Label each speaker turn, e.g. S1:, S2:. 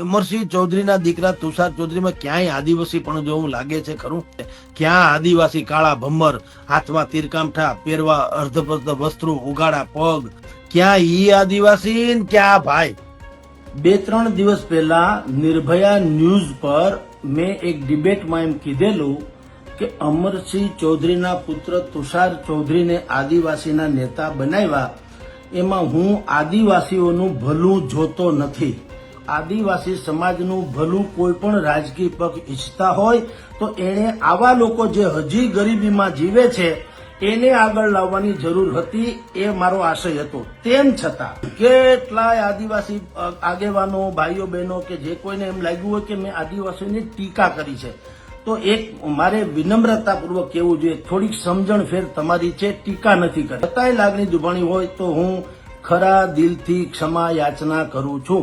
S1: અમરસિંહ ચૌધરીના દીકરા તુષાર ચૌધરીમાં ક્યાંય આદિવાસી પણ જોવું લાગે છે ખરું? ક્યાં આદિવાસી કાળા ભમ્મર હાથમાં તીરકામઠા, પહેરવા અર્ધપર્ધ વસ્ત્રો, ઉગાડા પગ? ક્યાં ઈ આદિવાસી ક્યાં ભાઈ? બે ત્રણ દિવસ પહેલા નિર્ભયા ન્યૂઝ પર મેં એક ડિબેટમાં એમ કીધેલું કે અમરસિંહ ચૌધરીના પુત્ર તુષાર ચૌધરીને આદિવાસીના નેતા બનાવ્યા. એમાં હું આદિવાસીઓનું ભલું જોતો નથી. આદિવાસી સમાજનું ભલું કોઈ પણ રાજકીય પક્ષ ઈચ્છતા હોય, તો એણે આવા લોકો જે હજી ગરીબીમાં જીવે છે, એને આગળ લાવવાની જરૂર હતી એ મારો આશય હતો. તેમ છતાં, કેટલાય આદિવાસી આગેવાનો, ભાઈઓ, બહેનો કે જે કોઈને એમ લાગ્યું હોય કે મેં આદિવાસીઓની ટીકા કરી છે, તો એક મારે વિનમ્રતાપૂર્વક કહેવું જોઈએ, થોડીક સમજણ ફેર તમારી છે, ટીકા નથી કરી. છતાંય લાગણી દુભાણી હોય તો હું ખરા દિલથી ક્ષમા યાચના કરું છું.